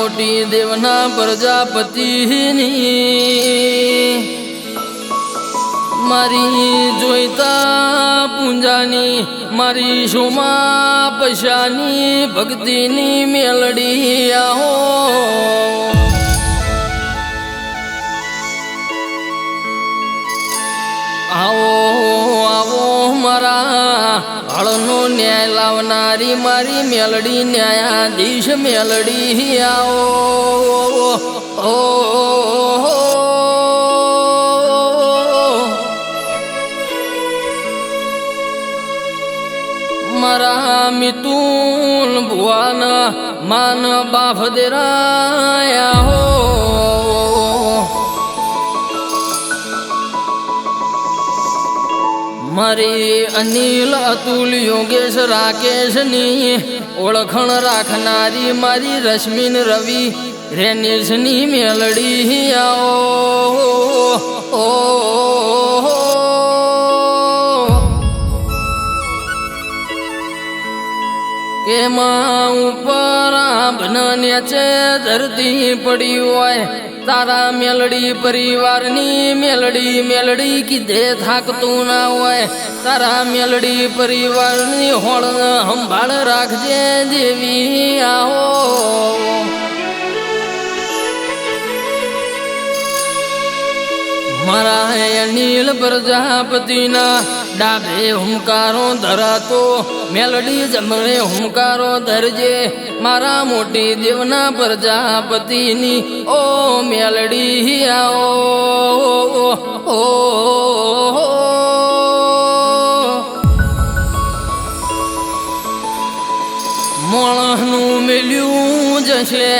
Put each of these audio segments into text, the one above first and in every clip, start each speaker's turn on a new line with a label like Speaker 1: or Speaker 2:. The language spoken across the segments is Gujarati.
Speaker 1: મોટી દેવના પ્રજાપતિની. મારી જોઈતા પૂંજાની, મારી શોમાં પૈસાની, ભક્તિની મેલડી આવો આવો આવો મારા હળનો ન્યાય લાવનારી મારી મેલડી ન્યાયાધીશ મેલડી આવો. ઓ મારા મિતુલ ભુવન માન બાફ દેરાયા હો. મારી અનિલ અતુલ યોગેશ રાકેશની ઓળખણ રાખનારી મારી રશ્મિન રવિ રેનિશની મેલડી આવો. ઓ કે માં ઉપર આભના નેચે ધરતી પડી હોય તારા મેલડી પરિવારની મેલડી મેલડી કીધે થાકતું ના હોય. તારા મેલડી પરિવારની હોળ સંભાળ રાખજે દેવી આવો. મારા અનિલ પ્રજાપતિના ડાબે હુંકારો ધરાતો, મેલડી જમણે હુંકારો ધરજે, મારા મોટી દેવના પ્રજાપતિની, ઓ મેલડી આવો, ઓ મોણનું મેલ્યું જશે,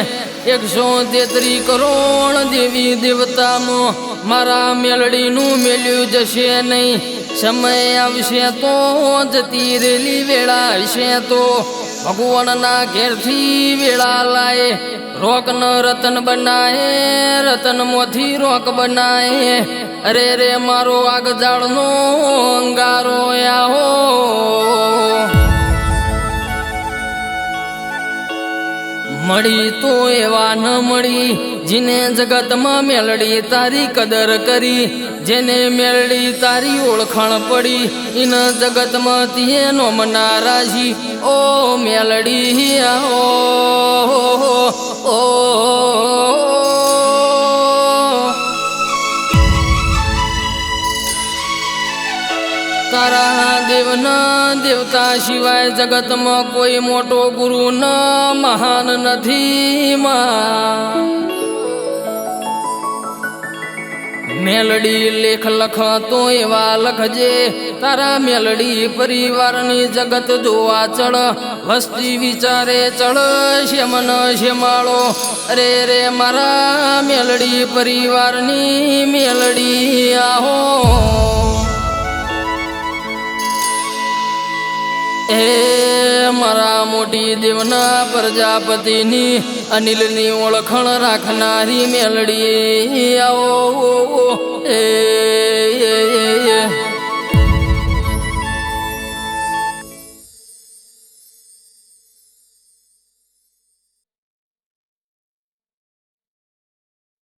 Speaker 1: એકસો તેત્રી કરોડ દેવી દેવતામાં, મારા મેલડીનું મેલ્યું જશે નહીં. સમય આવશે તો જ રેલી વેળા હશે તો ભગવાનના ઘેરથી વેળા લાય. ન રતન બનાય, રતન મોથી રોક બનાય. અરે રે, મારો આગજાળનો અંગારો આહો મળી તો એવા ન મળી. જેને જગતમાં મેલડી તારી કદર કરી. જેને મેલડી તારી ઓળખાણ પડી. ઇન જગતમાં તીએ નો મનારાશી ઓ મેલડી ઓ ઓ તારા દેવના દેવતા સિવાય જગતમાં કોઈ મોટો ગુરુ ન મહાન નથી મેલડી લેખ લખતો એવા લખજે, તારા મેલડી પરિવારની જગત જોવા ચડ, વસ્તી વિચારે ચડ શ્યમન શેમાળો. અરે રે મારા મેલડી પરિવારની મેલડી આહો. હે મારા મોટી દેવના પ્રજાપતિની અનિલની ઓળખણ રાખનારી મેલડી આવો એ